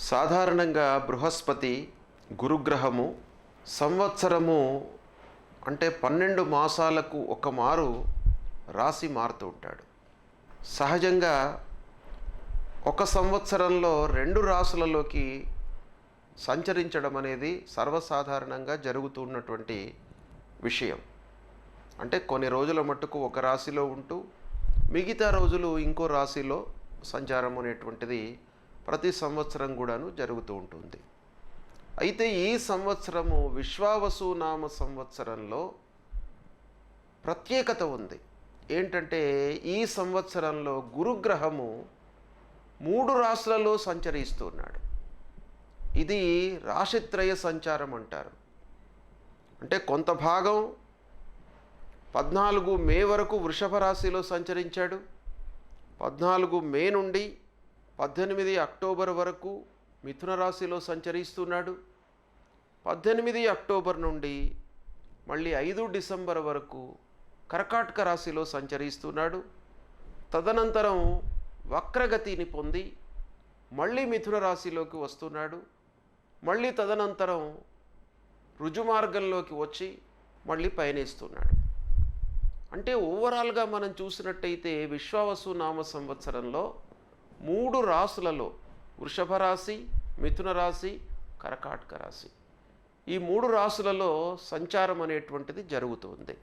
సాధారణంగా బృహస్పతి గురుగ్రహము సంవత్సరము అంటే పన్నెండు మాసాలకు ఒక మారు రాశి మారుతూ ఉంటాడు. సహజంగా ఒక సంవత్సరంలో రెండు రాసులలోకి సంచరించడం అనేది సర్వసాధారణంగా జరుగుతున్నటువంటి విషయం. అంటే కొన్ని రోజుల మట్టుకు ఒక రాశిలో ఉంటూ మిగతా రోజులు ఇంకో రాశిలో సంచారం అనేటువంటిది ప్రతి సంవత్సరం కూడాను జరుగుతూ ఉంటుంది. అయితే ఈ సంవత్సరము విశ్వావసునామ సంవత్సరంలో ప్రత్యేకత ఉంది. ఏంటంటే ఈ సంవత్సరంలో గురుగ్రహము మూడు రాశులలో సంచరిస్తున్నాడు ఇది రాశిత్రయ సంచారం అంటారు. అంటే కొంత భాగం పద్నాలుగు మే వరకు వృషభ రాశిలో సంచరించాడు. పద్నాలుగు మే నుండి పద్దెనిమిది అక్టోబర్ వరకు మిథున రాశిలో సంచరిస్తున్నాడు. పద్దెనిమిది అక్టోబర్ నుండి మళ్ళీ ఐదు డిసెంబర్ వరకు కర్కాటక రాశిలో సంచరిస్తున్నాడు. తదనంతరం వక్రగతిని పొంది మళ్ళీ మిథున రాశిలోకి వస్తున్నాడు. మళ్ళీ తదనంతరం రుజుమార్గంలోకి వచ్చి మళ్ళీ పయనిస్తున్నాడు. అంటే ఓవరాల్గా మనం చూసినట్టయితే విశ్వావసు నామ సంవత్సరంలో మూడు రాసులలో వృషభ రాశి మిథున రాశి కరకాటక రాశి. ఈ మూడు రాసులలో సంచారం అనేటువంటిది జరుగుతుంది.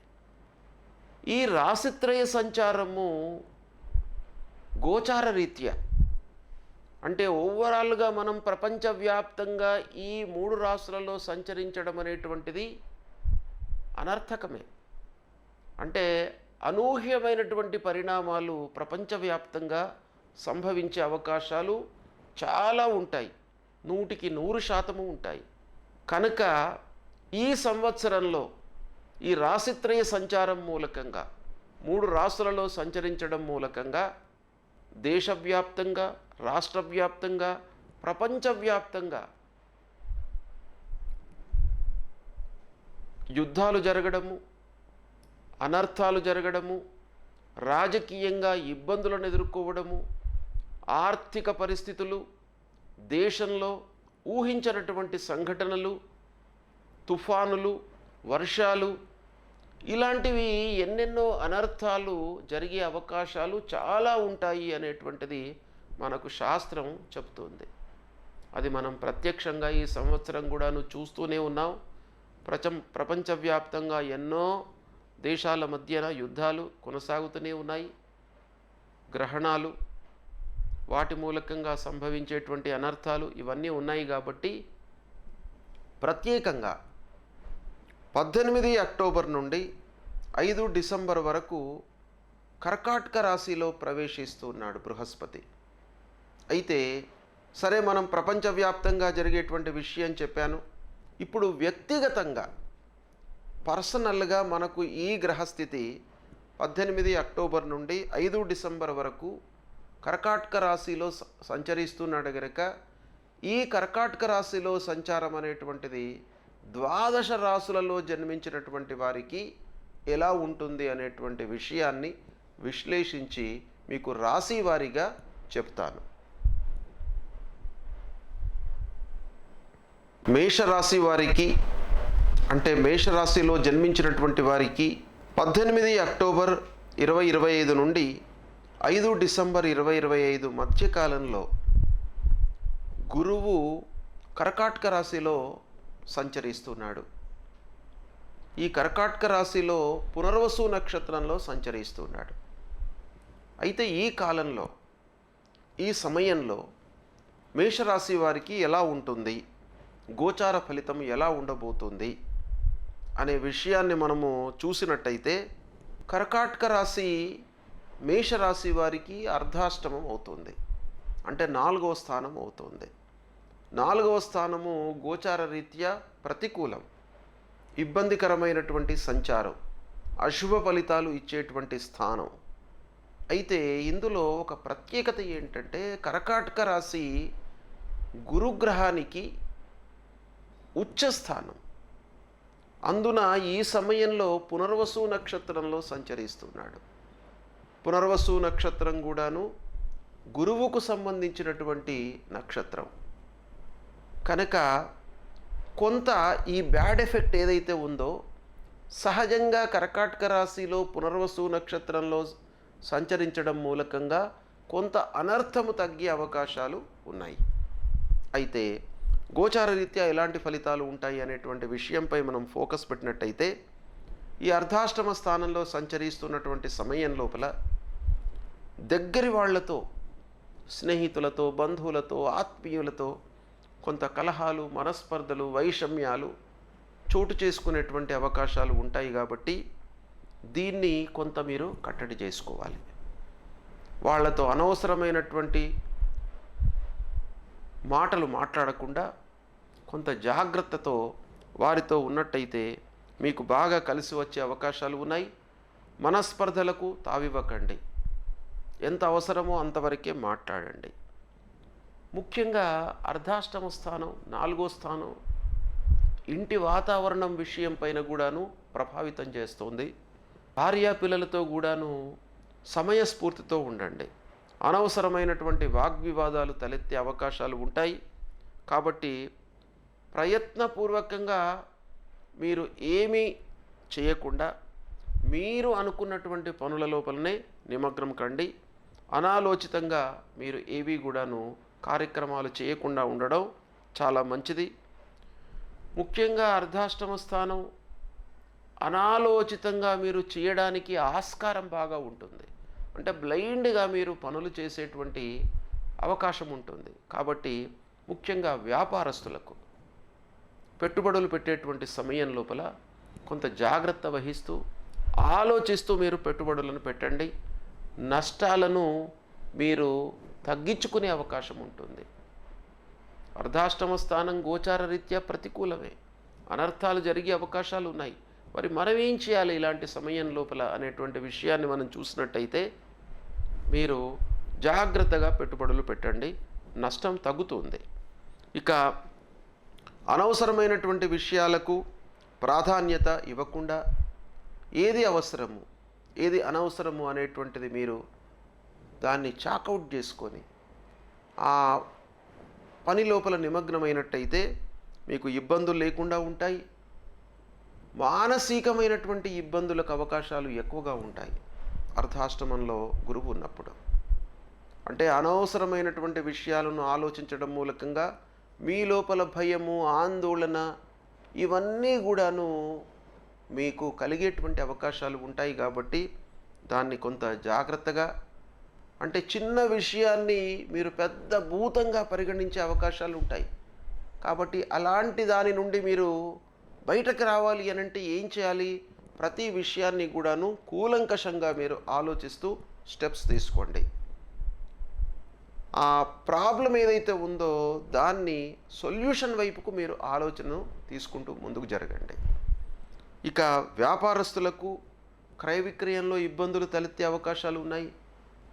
ఈ రాశిత్రయ సంచారము గోచార రీత్యా. అంటే ఓవరాల్గా మనం ప్రపంచవ్యాప్తంగా ఈ మూడు రాసులలో సంచరించడం అనేటువంటిది అనర్థకమే. అంటే అనూహ్యమైనటువంటి పరిణామాలు ప్రపంచవ్యాప్తంగా సంభవించే అవకాశాలు చాలా ఉంటాయి. నూటికి నూరు శాతము ఉంటాయి. కనుక ఈ సంవత్సరంలో ఈ రాశిత్రయ సంచారం మూలకంగా మూడు రాసులలో సంచరించడం మూలకంగా దేశవ్యాప్తంగా రాష్ట్రవ్యాప్తంగా ప్రపంచవ్యాప్తంగా యుద్ధాలు జరగడము అనర్థాలు జరగడము రాజకీయంగా ఇబ్బందులను ఎదుర్కోవడము ఆర్థిక పరిస్థితులు దేశంలో ఊహించినటువంటి సంఘటనలు తుఫానులు వర్షాలు ఇలాంటివి ఎన్నెన్నో అనర్థాలు జరిగే అవకాశాలు చాలా ఉంటాయి అనేటువంటిది మనకు శాస్త్రం చెప్తుంది అది మనం ప్రత్యక్షంగా ఈ సంవత్సరం కూడాను చూస్తూనే ఉన్నాం. ప్రచం ప్రపంచవ్యాప్తంగా ఎన్నో దేశాల మధ్యన యుద్ధాలు కొనసాగుతూనే ఉన్నాయి. గ్రహణాలు వాటి మూలకంగా సంభవించేటువంటి అనర్థాలు ఇవన్నీ ఉన్నాయి కాబట్టి ప్రత్యేకంగా పద్దెనిమిది అక్టోబర్ నుండి ఐదు డిసెంబర్ వరకు కర్కాటక రాశిలో ప్రవేశిస్తున్నాడు బృహస్పతి. అయితే సరే మనం ప్రపంచవ్యాప్తంగా జరిగేటువంటి విషయం చెప్పాను. ఇప్పుడు వ్యక్తిగతంగా పర్సనల్గా మనకు ఈ గ్రహస్థితి పద్దెనిమిది అక్టోబర్ నుండి ఐదు డిసెంబర్ వరకు కర్కాటక రాశిలో స- సంచరిస్తున్నాడు గనక ఈ కర్కాటక రాశిలో సంచారం అనేటువంటిది ద్వాదశ రాశులలో జన్మించినటువంటి వారికి ఎలా ఉంటుంది అనేటువంటి విషయాన్ని విశ్లేషించి మీకు రాశి వారీగా చెప్తాను. మేషరాశి వారికి అంటే మేషరాశిలో జన్మించినటువంటి వారికి పద్దెనిమిది అక్టోబర్ ఇరవై ఇరవై ఐదు నుండి ఐదు డిసెంబర్ ఇరవై ఇరవై ఐదు మధ్యకాలంలో గురువు కర్కాటక రాశిలో సంచరిస్తున్నాడు. ఈ కర్కాటక రాశిలో పునర్వసు నక్షత్రంలో సంచరిస్తున్నాడు. అయితే ఈ కాలంలో ఈ సమయంలో మేషరాశి వారికి ఎలా ఉంటుంది? గోచార ఫలితం ఎలా ఉండబోతుంది? అనే విషయాన్ని మనము చూసినట్టయితే కర్కాటక రాశి మేషరాశి వారికి అర్ధాష్టమం అవుతుంది. అంటే నాలుగవ స్థానం అవుతుంది. నాలుగవ స్థానము గోచార రీత్యా ప్రతికూలం. ఇబ్బందికరమైనటువంటి సంచారం. అశుభ ఫలితాలు ఇచ్చేటువంటి స్థానం. అయితే ఇందులో ఒక ప్రత్యేకత ఏంటంటే కర్కాటక రాశి గురుగ్రహానికి ఉచ్చస్థానం. అందున ఈ సమయంలో పునర్వసు నక్షత్రంలో సంచరిస్తున్నాడు. పునర్వసు నక్షత్రం కూడాను గురువుకు సంబంధించినటువంటి నక్షత్రం. కనుక కొంత ఈ బ్యాడ్ ఎఫెక్ట్ ఏదైతే ఉందో సహజంగా కర్కాటక రాశిలో పునర్వసు నక్షత్రంలో సంచరించడం మూలకంగా కొంత అనర్థము తగ్గే అవకాశాలు ఉన్నాయి. అయితే గోచార రీత్యా ఎలాంటి ఫలితాలు ఉంటాయి అనేటువంటి విషయంపై మనం ఫోకస్ పెట్టినట్టయితే ఈ అర్ధాష్టమ స్థానంలో సంచరిస్తున్నటువంటి సమయం లోపల దగ్గరి వాళ్ళతో స్నేహితులతో బంధువులతో ఆత్మీయులతో కొంత కలహాలు మనస్పర్ధలు వైషమ్యాలు చోటు చేసుకునేటువంటి అవకాశాలు ఉంటాయి కాబట్టి దీన్ని కొంత మీరు కట్టడి చేసుకోవాలి. వాళ్ళతో అనవసరమైనటువంటి మాటలు మాట్లాడకుండా కొంత జాగ్రత్తతో వారితో ఉన్నట్టయితే మీకు బాగా కలిసి వచ్చే అవకాశాలు ఉన్నాయి. మనస్పర్ధలకు తావివ్వకండి. ఎంత అవసరమో అంతవరకే మాట్లాడండి. ముఖ్యంగా అర్ధాష్టమ స్థానం నాలుగో స్థానం ఇంటి వాతావరణం విషయం పైన కూడాను ప్రభావితం చేస్తుంది. భార్యా పిల్లలతో కూడాను సమయస్ఫూర్తితో ఉండండి. అనవసరమైనటువంటి వాగ్వివాదాలు తలెత్తే అవకాశాలు ఉంటాయి. కాబట్టి ప్రయత్నపూర్వకంగా మీరు ఏమీ చేయకుండా మీరు అనుకున్నటువంటి పనుల లోపలనే నిమగ్నం కండి. అనాలోచితంగా మీరు ఏవి కూడాను కార్యక్రమాలు చేయకుండా ఉండడం చాలా మంచిది. ముఖ్యంగా అర్ధాష్టమ స్థానం అనాలోచితంగా మీరు చేయడానికి ఆస్కారం బాగా ఉంటుంది. అంటే బ్లైండ్గా మీరు పనులు చేసేటువంటి అవకాశం ఉంటుంది. కాబట్టి ముఖ్యంగా వ్యాపారస్తులకు పెట్టుబడులు పెట్టేటువంటి సమయం లోపల కొంత జాగ్రత్త వహిస్తూ ఆలోచిస్తూ మీరు పెట్టుబడులను పెట్టండి. నష్టాలను మీరు తగ్గించుకునే అవకాశం ఉంటుంది. అర్ధాష్టమ స్థానం గోచార రీత్యా ప్రతికూలమే. అనర్థాలు జరిగే అవకాశాలు ఉన్నాయి. మరి మనం ఏం చేయాలి ఇలాంటి సమయం లోపల అనేటువంటి విషయాన్ని మనం చూసినట్టయితే మీరు జాగ్రత్తగా పెట్టుబడులు పెట్టండి నష్టం తగ్గుతుంది. ఇక అనవసరమైనటువంటి విషయాలకు ప్రాధాన్యత ఇవ్వకుండా ఏది అవసరము ఏది అనవసరము అనేటువంటిది మీరు దాన్ని చాకౌట్ చేసుకొని ఆ పని లోపల నిమగ్నమైనట్టయితే మీకు ఇబ్బందులు లేకుండా ఉంటాయి. మానసికమైనటువంటి ఇబ్బందులకు అవకాశాలు ఎక్కువగా ఉంటాయి. అర్ధాష్టమంలో గురువు ఉన్నప్పుడు. అంటే అనవసరమైనటువంటి విషయాలను ఆలోచించడం మూలకంగా మీ లోపల భయము ఆందోళన ఇవన్నీ కూడాను మీకు కలిగేటువంటి అవకాశాలు ఉంటాయి కాబట్టి దాన్ని కొంత జాగ్రత్తగా అంటే చిన్న విషయాన్ని మీరు పెద్ద భూతంగా పరిగణించే అవకాశాలు ఉంటాయి. కాబట్టి అలాంటి దాని నుండి మీరు బయటకు రావాలి అని అంటే ఏం చేయాలి? ప్రతి విషయాన్ని కూడాను కూలంకషంగా మీరు ఆలోచిస్తూ స్టెప్స్ తీసుకోండి. ఆ ప్రాబ్లం ఏదైతే ఉందో దాన్ని సొల్యూషన్ వైపుకు మీరు ఆలోచనను తీసుకుంటూ ముందుకు జరగండి. ఇక వ్యాపారస్తులకు క్రయ విక్రయంలో ఇబ్బందులు తలెత్తే అవకాశాలు ఉన్నాయి.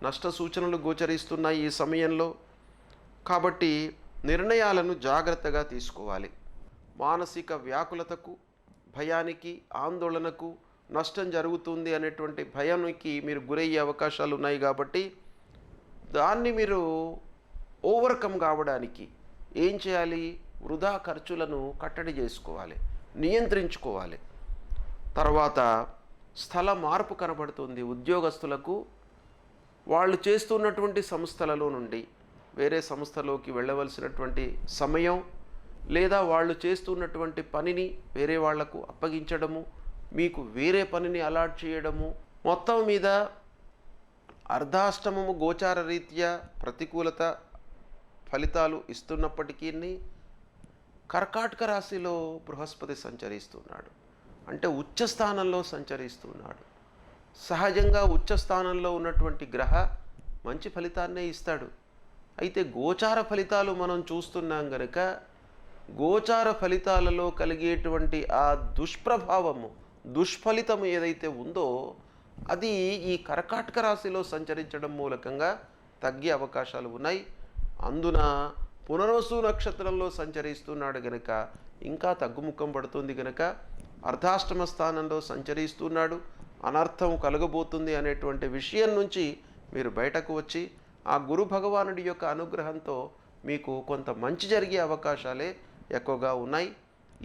నష్ట సూచనలు గోచరిస్తున్నాయి ఈ సమయంలో. కాబట్టి నిర్ణయాలను జాగ్రత్తగా తీసుకోవాలి. మానసిక వ్యాకులతకు భయానికి ఆందోళనకు నష్టం జరుగుతుంది అనేటువంటి భయానికి మీరు గురయ్యే అవకాశాలు ఉన్నాయి కాబట్టి దాన్ని మీరు ఓవర్కమ్ కావడానికి ఏం చేయాలి? వృధా ఖర్చులను కట్టడి చేసుకోవాలి నియంత్రించుకోవాలి. తర్వాత స్థల మార్పు కనబడుతుంది ఉద్యోగస్తులకు. వాళ్ళు చేస్తున్నటువంటి సంస్థలలో నుండి వేరే సంస్థలోకి వెళ్ళవలసినటువంటి సమయం లేదా వాళ్ళు చేస్తున్నటువంటి పనిని వేరే వాళ్ళకు అప్పగించడము మీకు వేరే పనిని అలాట్ చేయడము మొత్తం మీద అర్ధాష్టమము గోచార రీత్యా ప్రతికూలత ఫలితాలు ఇస్తున్నప్పటికీ కర్కాటక రాశిలో బృహస్పతి సంచరిస్తున్నాడు. అంటే ఉచ్చ స్థానంలో సంచరిస్తున్నాడు. సహజంగా ఉచ్చ స్థానంలో ఉన్నటువంటి గ్రహ మంచి ఫలితాన్నే ఇస్తాడు. అయితే గోచార ఫలితాలు మనం చూస్తున్నాం గనక గోచార ఫలితాలలో కలిగేటువంటి ఆ దుష్ప్రభావము దుష్ఫలితము ఏదైతే ఉందో అది ఈ కర్కాటక రాశిలో సంచరించడం మూలకంగా తగ్గే అవకాశాలు ఉన్నాయి. అందున పునర్వసు నక్షత్రంలో సంచరిస్తున్నాడు గనక ఇంకా తగ్గుముఖం పడుతుంది గనక అర్ధాష్టమ స్థానంలో సంచరిస్తున్నాడు. అనర్థం కలగబోతుంది అనేటువంటి విషయం నుంచి మీరు బయటకు వచ్చి ఆ గురు భగవానుడి యొక్క అనుగ్రహంతో మీకు కొంత మంచి జరిగే అవకాశాలే ఎక్కువగా ఉన్నాయి.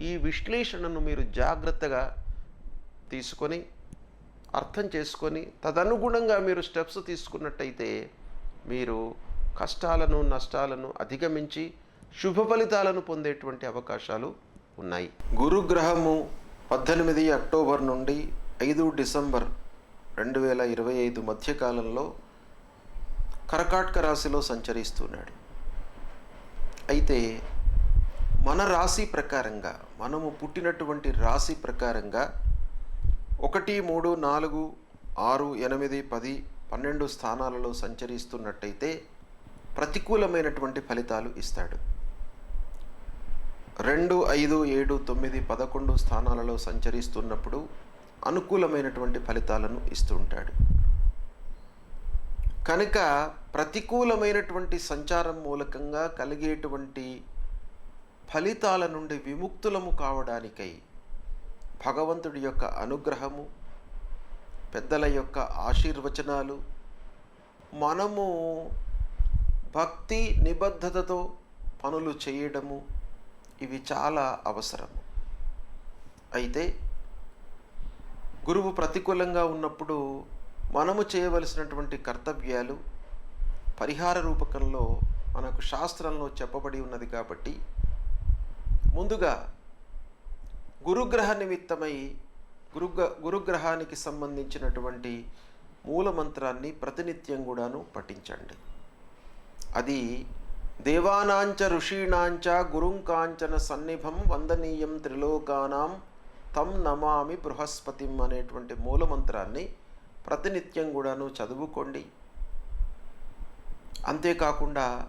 ఈ విశ్లేషణను మీరు జాగ్రత్తగా తీసుకొని అర్థం చేసుకొని తదనుగుణంగా మీరు స్టెప్స్ తీసుకున్నట్టయితే మీరు కష్టాలను నష్టాలను అధిగమించి శుభ ఫలితాలను పొందేటువంటి అవకాశాలు ఉన్నాయి. గురుగ్రహము పద్దెనిమిది అక్టోబర్ నుండి ఐదు డిసెంబర్ రెండు వేల ఇరవై ఐదు మధ్యకాలంలో కర్కాటక రాశిలో సంచరిస్తున్నాడు. అయితే మన రాశి ప్రకారంగా మనము పుట్టినటువంటి రాశి ప్రకారంగా ఒకటి మూడు నాలుగు ఆరు ఎనిమిది పది పన్నెండు స్థానాలలో సంచరిస్తున్నట్టయితే ప్రతికూలమైనటువంటి ఫలితాలు ఇస్తాడు. రెండు ఐదు ఏడు తొమ్మిది పదకొండు స్థానాలలో సంచరిస్తున్నప్పుడు అనుకూలమైనటువంటి ఫలితాలను ఇస్తుంటాడు కనుక ప్రతికూలమైనటువంటి సంచారం మూలకంగా కలిగేటువంటి ఫలితాల నుండి విముక్తులము కావడానికై భగవంతుడి యొక్క అనుగ్రహము పెద్దల యొక్క ఆశీర్వచనాలు మనము భక్తి నిబద్ధతతో పనులు చేయడము ఇవి చాలా అవసరము. అయితే గురువు ప్రతికూలంగా ఉన్నప్పుడు మనము చేయవలసినటువంటి కర్తవ్యాలు పరిహార రూపకంలో మనకు శాస్త్రంలో చెప్పబడి ఉన్నది కాబట్టి ముందుగా గురుగ్రహ నిమిత్తమై గురుగ్ర గురుగ్రహానికి సంబంధించినటువంటి మూలమంత్రాన్ని ప్రతినిత్యం కూడాను పఠించండి. అది దేవానాంచ ఋషీణాంచ గురుంకాంచన సన్నిభం వందనీయం త్రిలోకానాం తం నమామి బృహస్పతిం అనేటువంటి మూలమంత్రాన్ని ప్రతినిత్యం కూడాను చదువుకోండి. అంతేకాకుండా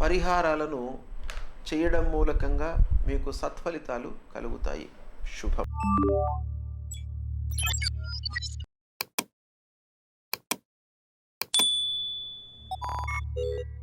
పరిహారాలను చేయడం మూలకంగా మీకు సత్ఫలితాలు కలుగుతాయి శుభం Thank you.